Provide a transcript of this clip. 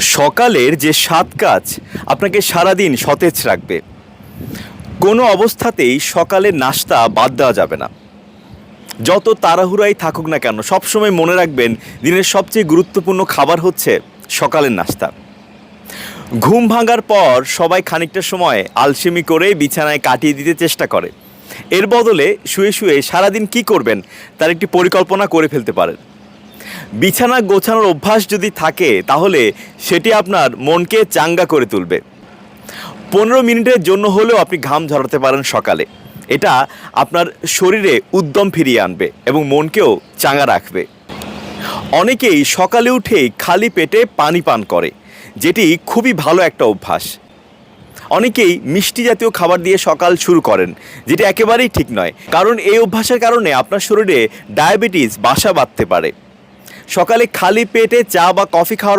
সকালের যে সাত কাজ আপনাকে সারাদিন সতেজ রাখবে। কোনো অবস্থাতেই সকালের নাস্তা বাদ দেওয়া যাবে না। যত তাড়াহুড়াই থাকুক না কেন, সবসময় মনে রাখবেন দিনের সবচেয়ে গুরুত্বপূর্ণ খাবার হচ্ছে সকালের নাস্তা। ঘুম ভাঙার পর সবাই খানিকটা সময় আলসেমি করে বিছানায় কাটিয়ে দিতে চেষ্টা করে। এর বদলে শুয়ে শুয়ে সারাদিন কি করবেন, তার একটি পরিকল্পনা করে ফেলতে পারেন। বিছানা গোছানোর অভ্যাস যদি থাকে, তাহলে সেটি আপনার মনকে চাঙ্গা করে তুলবে। পনেরো মিনিটের জন্য হলেও আপনি ঘাম ঝরাতে পারেন সকালে। এটা আপনার শরীরে উদ্যম ফিরিয়ে আনবে এবং মনকেও চাঙ্গা রাখবে। অনেকেই সকালে উঠেই খালি পেটে পানি পান করে, যেটি খুবই ভালো একটা অভ্যাস। অনেকেই মিষ্টি জাতীয় খাবার দিয়ে সকাল শুরু করেন, যেটি একেবারেই ঠিক নয়, কারণ এই অভ্যাসের কারণে আপনার শরীরে ডায়াবেটিস, বাসা বাঁধতে পারে। সকালে খালি পেটে চা বা কফি খাওয়ার